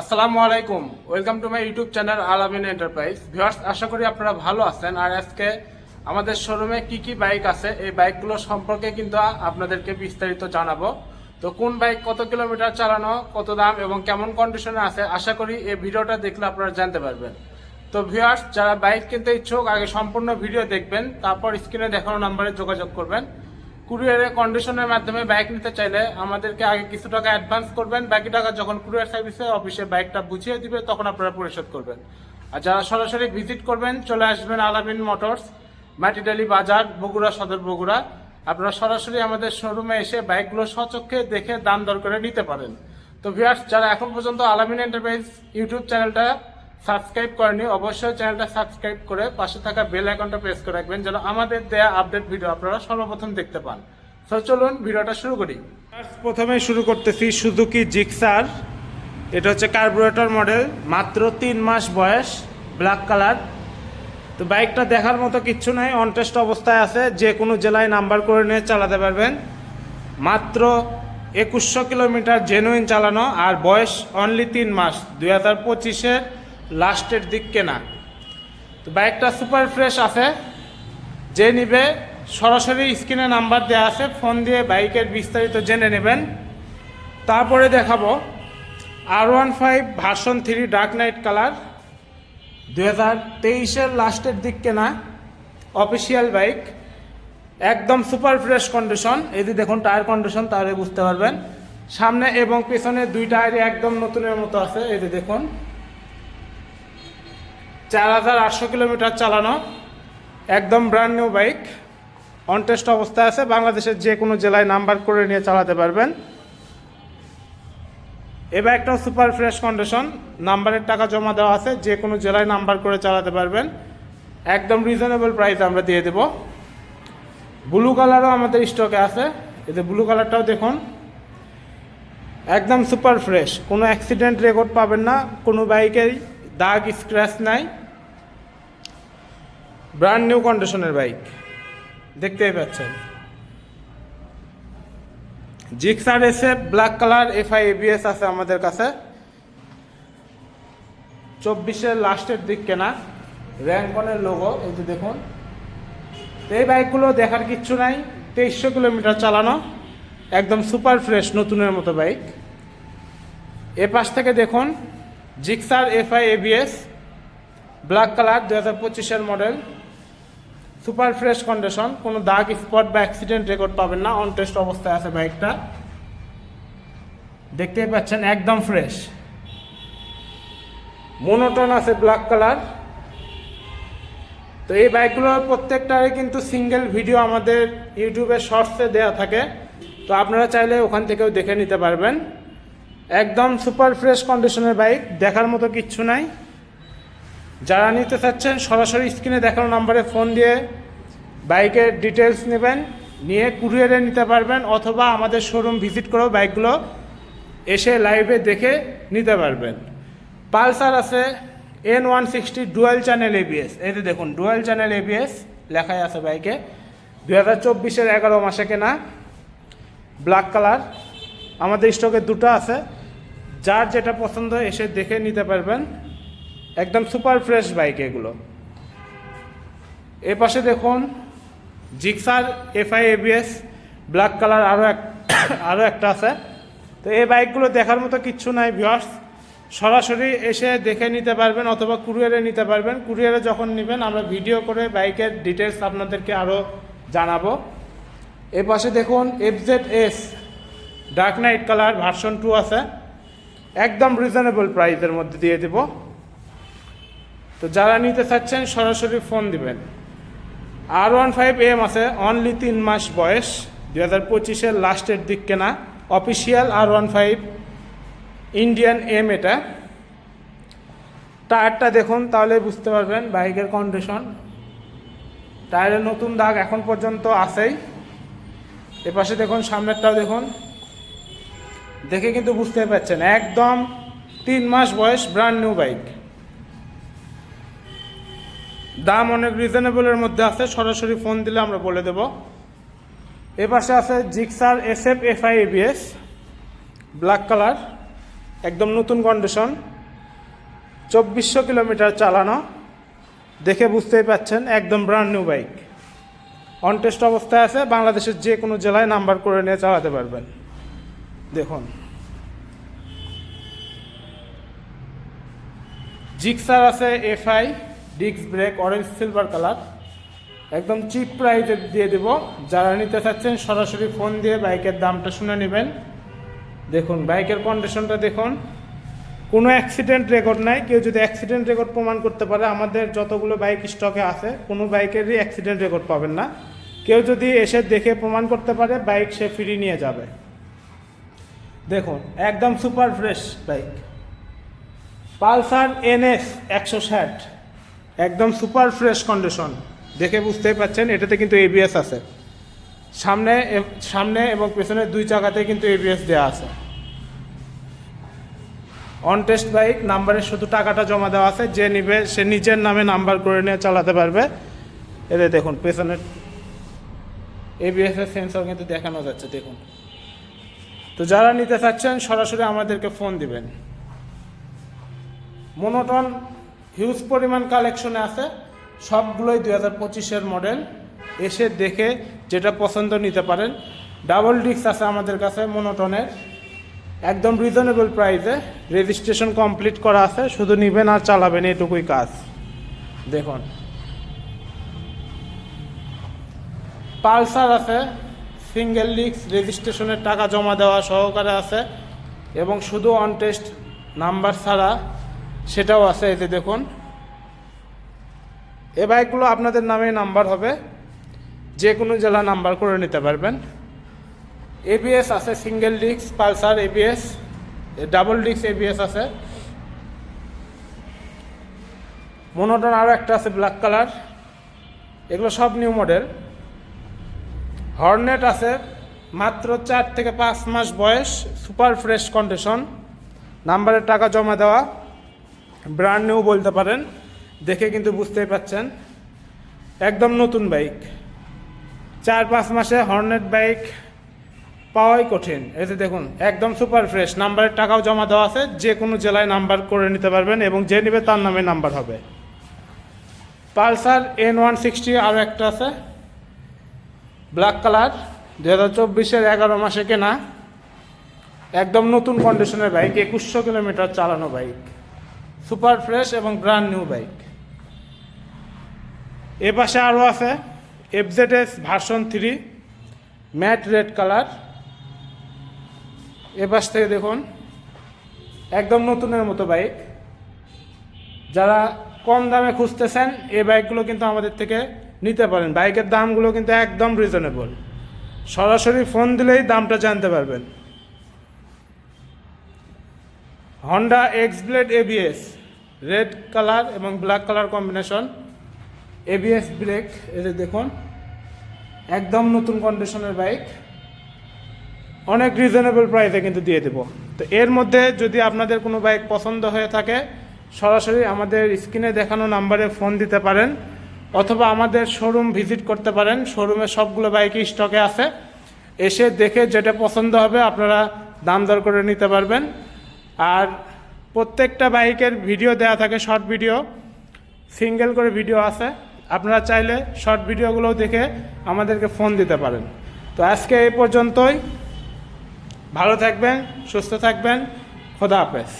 আসসালামু আলাইকুম। Welcome to my YouTube channel Alamin enterprise viewers আশা করি আপনারা ভালো আছেন। আর আজকে আমাদের শোরুমে কি কি বাইক আছে, এই বাইকগুলো সম্পর্কে কিন্তু আপনাদেরকে বিস্তারিত জানাব। তো কোন বাইক কত কিলোমিটার চালানো, কত দাম এবং কেমন কন্ডিশনে আছে, আশা করি এই ভিডিওটা দেখলে আপনারা জানতে পারবেন। তো ভিউয়ার্স যারা বাইক কিনতে ইচ্ছুক, আগে সম্পূর্ণ ভিডিও দেখবেন, তারপর স্ক্রিনে দেখানো নাম্বারে যোগাযোগ করবেন। কুরিয়ারের কন্ডিশনের মাধ্যমে বাইক নিতে চাইলে আমাদেরকে আগে কিছু টাকা অ্যাডভান্স করবেন, বাকি টাকা যখন কুরিয়ার সার্ভিসে অফিসে বাইকটা বুঝিয়ে দিবে, তখন আপনারা পরিশোধ করবেন। আর যারা সরাসরি ভিজিট করবেন, চলে আসবেন আলামিন মোটরস মাটিডালি বাজার, বগুড়া সদর বগুড়া। আপনারা সরাসরি আমাদের শোরুমে এসে বাইকগুলো সচক্ষে দেখে দাম দর করে নিতে পারেন। তো ভিউয়ার্স যারা এখন পর্যন্ত আলামিন এন্টারপ্রাইজ ইউটিউব চ্যানেলটা সাবস্ক্রাইব করেনি অবশ্যই চ্যানেলটা সাবস্ক্রাইব করে পাশে থাকা বেল আইকনটা প্রেস করে রাখবেন যেন আমাদের দেয়া আপডেট ভিডিও আপনারা সর্বপ্রথম দেখতে পান। তো চলুন ভিডিওটা শুরু করি। প্রথমে শুরু করতেছি সুজুকি জিক্সার এটা হচ্ছে কার্বোরেটর মডেল মাত্র তিন মাস বয়স ব্ল্যাক কালার তো বাইকটা দেখার মতো কিচ্ছু নাই অনটেস্ট অবস্থায় আছে, যে কোনো জেলায় নাম্বার করে নিয়ে চালাতে পারবেন। মাত্র একুশশো কিলোমিটার জেনুইন চালানো, আর বয়স অনলি তিন মাস, দুই হাজার পঁচিশের লাস্টের দিক কেনা। তো বাইকটা সুপার ফ্রেশ আছে। যে নিবে, সরাসরি স্ক্রিনে নাম্বার দেওয়া আছে। ফোন দিয়ে বাইকের বিস্তারিত জেনে নেবেন। তারপরে দেখাবো R one five version three dark night colour দু হাজার তেইশের লাস্টের দিক কেনা অফিসিয়াল বাইক একদম সুপার ফ্রেশ কন্ডিশন এই যে দেখুন টায়ার কন্ডিশন তাহলে বুঝতে পারবেন। সামনে এবং পেছনে দুই টায়ারই একদম নতুনের মতো আছে। এই যে দেখুন। চার হাজার আটশো কিলোমিটার চালানো। একদম ব্র্যান্ড নিউ বাইক অনটেস্ট অবস্থায় আছে। বাংলাদেশের যে কোনো জেলায় নাম্বার করে নিয়ে চালাতে পারবেন। এই বাইকটাও সুপার ফ্রেশ কন্ডিশন নাম্বারের টাকা জমা দেওয়া আছে। যে কোনো জেলায় নাম্বার করে চালাতে পারবেন। একদম রিজনেবল প্রাইস আমরা দিয়ে দেব। ব্লু কালারও আমাদের স্টকে আছে। এতে ব্লু কালারটাও দেখুন। একদম সুপার ফ্রেশ কোনো অ্যাক্সিডেন্ট রেকর্ড পাবেন না। কোনো বাইকেরই দাগ স্ক্র্যাচ নাই। ব্র্যান্ড নিউ কন্ডিশনের বাইক দেখতেই পাচ্ছেন। জিক্সার এসে ব্ল্যাক কালার এফআই এবিএস আছে আমাদের কাছে। চব্বিশের লাস্টের দিক কেনা। র্যাঙ্কনের লোগো এই যে দেখুন। এই বাইকগুলো দেখার কিচ্ছু নাই। তেইশশো কিলোমিটার চালানো। একদম সুপার ফ্রেশ নতুনের মতো বাইক এ পাশ থেকে দেখুন। Gixxer FI ABS black colour দু হাজার পঁচিশের মডেল সুপার ফ্রেশ কন্ডিশন কোনো দাগ স্পট বা অ্যাক্সিডেন্ট রেকর্ড পাবেন না অন টেস্ট অবস্থায় আছে বাইকটা। দেখতেই পাচ্ছেন, একদম ফ্রেশ মোনোটন আছে ব্ল্যাক কালার তো এই বাইকগুলোর প্রত্যেকটারই কিন্তু সিঙ্গেল ভিডিও আমাদের ইউটিউবে শর্টসে দেওয়া থাকে। তো আপনারা চাইলে ওখান থেকেও দেখে নিতে পারবেন। একদম সুপার ফ্রেশ কন্ডিশনের বাইক, দেখার মতো কিচ্ছু নাই। যারা নিতে চাচ্ছেন, সরাসরি স্ক্রিনে দেখানো নাম্বারে ফোন দিয়ে বাইকের ডিটেলস নেবেন, নিয়ে কুরিয়ারে নিতে পারবেন অথবা আমাদের শোরুম ভিজিট করেও বাইকগুলো এসে লাইভে দেখে নিতে পারবেন। পালসার আছে N one sixty dual channel ABS এই যে দেখুন ডুয়েল চ্যানেল এবিএস লেখাই আছে বাইকে। দু হাজার চব্বিশের এগারো মাসে কেনা ব্ল্যাক কালার আমাদের স্টকে দুটো আছে। যার যেটা পছন্দ এসে দেখে নিতে পারবেন। একদম সুপার ফ্রেশ বাইক এগুলো। এ পাশে দেখুন, Gixxer FI ABS, black colour আরও এক আরও একটা আছে। তো এই বাইকগুলো দেখার মতো কিচ্ছু নাই ভিওয়ার্স সরাসরি এসে দেখে নিতে পারবেন অথবা কুরিয়ারে নিতে পারবেন। কুরিয়ারে যখন নেবেন, আমরা ভিডিও করে বাইকের ডিটেলস আপনাদেরকে আরও জানাব। এ পাশে দেখুন FZ S dark night colour version two আছে। একদম রিজনেবল প্রাইসের মধ্যে দিয়ে দেব। তো যারা নিতে চাচ্ছেন, সরাসরি ফোন দিবেন। আর ওয়ান ফাইভ এম আছে অনলি তিন মাস বয়স দু হাজার পঁচিশের লাস্টের দিক কেনা। Official R one five Indian M এটা। টায়ারটা দেখুন, তাহলে বুঝতে পারবেন বাইকের কন্ডিশন টায়ারের নতুন দাগ এখন পর্যন্ত আছেই। এপাশে দেখুন, সামনেরটাও দেখুন। দেখে কিন্তু বুঝতে পারছেন, একদম তিন মাস বয়স ব্র্যান্ড নিউ বাইক দাম অনেক রিজনেবলের মধ্যে আছে, সরাসরি ফোন দিলে আমরা বলে দেব। এ পাশে আছে Gixxer S F F I ABS black colour একদম নতুন কন্ডিশন চব্বিশশো কিলোমিটার চালানো, দেখে বুঝতেই পাচ্ছেন, একদম brand new bike on test অবস্থায় আছে, বাংলাদেশের যে কোনো জেলায় নাম্বার করে নিয়ে চালাতে পারবেন। দেখুন। জিক্সার আছে FI disc brake orange silver colour একদম চিপ প্রাইসে দিয়ে দেব। যারা নিতে চাচ্ছেন, সরাসরি ফোন দিয়ে বাইকের দামটা শুনে নেবেন। দেখুন বাইকের কন্ডিশনটা দেখুন। কোনো অ্যাক্সিডেন্ট রেকর্ড নাই। কেউ যদি অ্যাক্সিডেন্ট রেকর্ড প্রমাণ করতে পারে, আমাদের যতগুলো বাইক স্টকে আছে, কোনো বাইকেরই অ্যাক্সিডেন্ট রেকর্ড পাবেন না। কেউ যদি এসে দেখে প্রমাণ করতে পারে বাইক সে ফিরিয়ে নিয়ে যাবে। দেখুন, একদম super fresh bike Pulsar NS একশো ষাট। একদম সুপার ফ্রেশ কন্ডিশন। দেখে বুঝতেই পাচ্ছেন, এটাতে কিন্তু এবিএস আছে। সামনে সামনে এবং পেছনের দুই চাকাতে কিন্তু এবিএস দেওয়া আছে। অন টেস্ট বাইক নাম্বারে শুধু টাকাটা জমা দেওয়া আছে, যে নিবে, সে নিজের নামে নাম্বার করে নিয়ে চালাতে পারবে। এতে দেখুন, পেছনের এবিএস এর সেন্সর কিন্তু দেখানো যাচ্ছে, দেখুন। তো যারা নিতে চাচ্ছেন, সরাসরি আমাদেরকে ফোন দিবেন। মোনোটন হিউজ পরিমাণ কালেকশনে আছে। সবগুলোই দুই হাজার পঁচিশের মডেল এসে দেখে যেটা পছন্দ নিতে পারেন। ডাবল ডিস্ক আছে আমাদের কাছে মোনোটনের একদম রিজনেবল প্রাইসে রেজিস্ট্রেশন কমপ্লিট করা আছে, শুধু নিবেন আর চালাবেন, এটুকুই কাজ। দেখুন। পালসার আছে সিঙ্গেল লিক্স রেজিস্ট্রেশনের টাকা জমা দেওয়া সহকারে আছে। এবং শুধু অন টেস্ট নাম্বার ছাড়া সেটাও আছে এতে দেখুন। এ বাইকগুলো আপনাদের নামে নাম্বার হবে। যে কোনো জেলা নাম্বার করে নিতে পারবেন। এবিএস আছে single disc Pulsar ABS double disc ABS আছে। মনোটন আরও একটা আছে ব্ল্যাক কালার এগুলো সব নিউ মডেল হর্নেট আছে, মাত্র চার থেকে পাঁচ মাস বয়স সুপার ফ্রেশ কন্ডিশন নাম্বারের টাকা জমা দেওয়া। ব্র্যান্ড নিউ বলতে পারেন, দেখে কিন্তু বুঝতেই পাচ্ছেন। একদম নতুন বাইক চার পাঁচ মাসে হর্নেট বাইক পাওয়াই কঠিন। যে দেখুন, একদম সুপার ফ্রেশ নাম্বারের টাকাও জমা দেওয়া আছে, যে কোনো জেলায় নাম্বার করে নিতে পারবেন এবং যে নেবে তার নামে নাম্বার হবে। পালসার এন ওয়ান সিক্সটি আরও একটা আছে। ব্ল্যাক কালার দু হাজার চব্বিশের এগারো মাসে কেনা। একদম নতুন কন্ডিশনের বাইক একুশশো কিলোমিটার চালানো বাইক সুপার ফ্রেশ এবং ব্র্যান্ড নিউ বাইক। এ পাশে আরও আছে FZS version three, matte red colour. এ পাশ থেকে দেখুন, একদম নতুনের মতো বাইক। যারা কম দামে খুঁজতেছেন এই বাইকগুলো কিন্তু আমাদের থেকে নিতে পারেন। বাইকের দামগুলো কিন্তু একদম রিজনেবল সরাসরি ফোন দিলেই দামটা জানতে পারবেন। Honda X Blade ABS red colour এবং black colour combination ABS brake এই দেখুন, একদম নতুন কন্ডিশনের বাইক অনেক রিজনেবল প্রাইসে কিন্তু দিয়ে দেব। তো এর মধ্যে যদি আপনাদের কোনো বাইক পছন্দ হয়ে থাকে, সরাসরি আমাদের স্ক্রিনে দেখানো নাম্বারে ফোন দিতে পারেন, অথবা আমাদের শোরুম ভিজিট করতে পারেন। শোরুমে সবগুলো বাইকই স্টকে আছে। এসে দেখে যেটা পছন্দ হবে, আপনারা দাম দর করে নিতে পারবেন। আর প্রত্যেকটা বাইকের ভিডিও দেওয়া থাকে শর্ট ভিডিও সিঙ্গেল করে ভিডিও আছে। আপনারা চাইলে শর্ট ভিডিওগুলো দেখে আমাদেরকে ফোন দিতে পারেন। তো আজকে এই পর্যন্তই। ভালো থাকবেন, সুস্থ থাকবেন। খোদা হাফেজ।